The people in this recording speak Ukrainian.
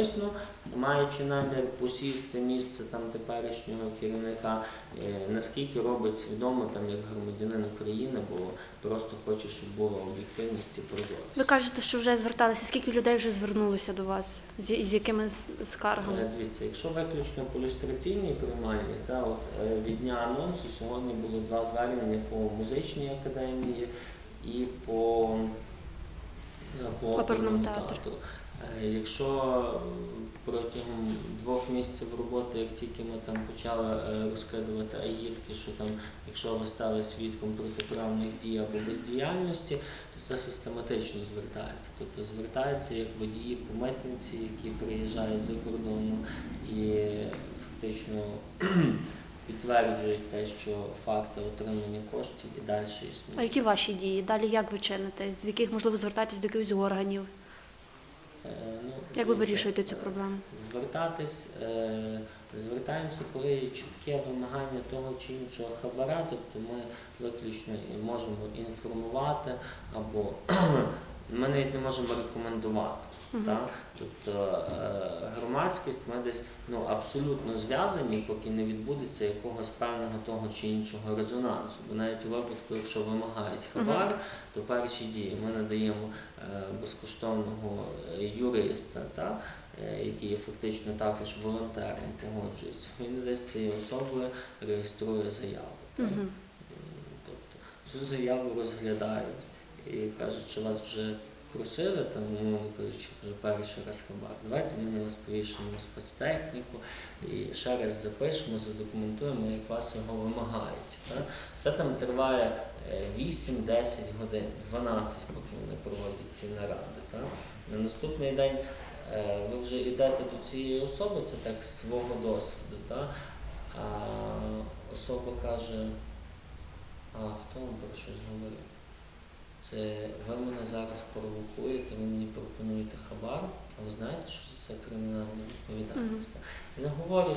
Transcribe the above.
навмисно, маючи намір посісти місце там теперішнього керівника, е, наскільки робить свідомо там як громадянин України, бо просто хоче, щоб була об'єктивність і прозорість. Ви кажете, що вже зверталися. Скільки людей вже звернулося до вас? З, з якими скаргами? Е, Дивіться, якщо виключно по люстраційній приймальні, це от е, від дня анонсу сьогодні було два звернення по музичній академії і по, по оперному театру. Е, Якщо протягом двох місяців роботи, як тільки ми там почали е, розкидувати агітки, що там, якщо ви стали свідком протиправних дій або бездіяльності, то це систематично звертається. Тобто звертаються як водії по митниці, які приїжджають за кордону і фактично підтверджують те, що факти отримання коштів і далі А які ваші дії? Далі як ви чините? З яких можливо звертатись до якихось органів? Е, ну, Як ви вирішуєте цю е, проблему? звертатись, е, звертаємося, коли є чітке вимагання того чи іншого хабара, тобто ми виключно можемо інформувати або ми навіть не можемо рекомендувати. Так? Тобто е, громадськість ми десь ну, абсолютно зв'язані, поки не відбудеться якогось певного того чи іншого резонансу. Бо навіть у випадку, якщо вимагають хабар, то перші дії ми надаємо е, безкоштовного е, юриста, та, який є фактично також волонтером, погоджується. Він десь цією особою реєструє заяву. Мгм. М, Тобто цю заяву розглядають і кажуть, що вас вже просили, там, кажучи, вже перший раз хабар. Давайте ми вас повішимо на спецтехніку і ще раз запишемо, задокументуємо, як вас його вимагають. Та? Це там триває е, 8-10 годин, 12, поки вони проводять ці наради. Та? На наступний день е, ви вже йдете до цієї особи, це так з свого досвіду. Та? А особа каже, а хто вам про щось говорив? Це ви мене зараз провокуєте, ви мені пропонуєте хабар, а ви знаєте, що це кримінальна відповідальність. Не говорю,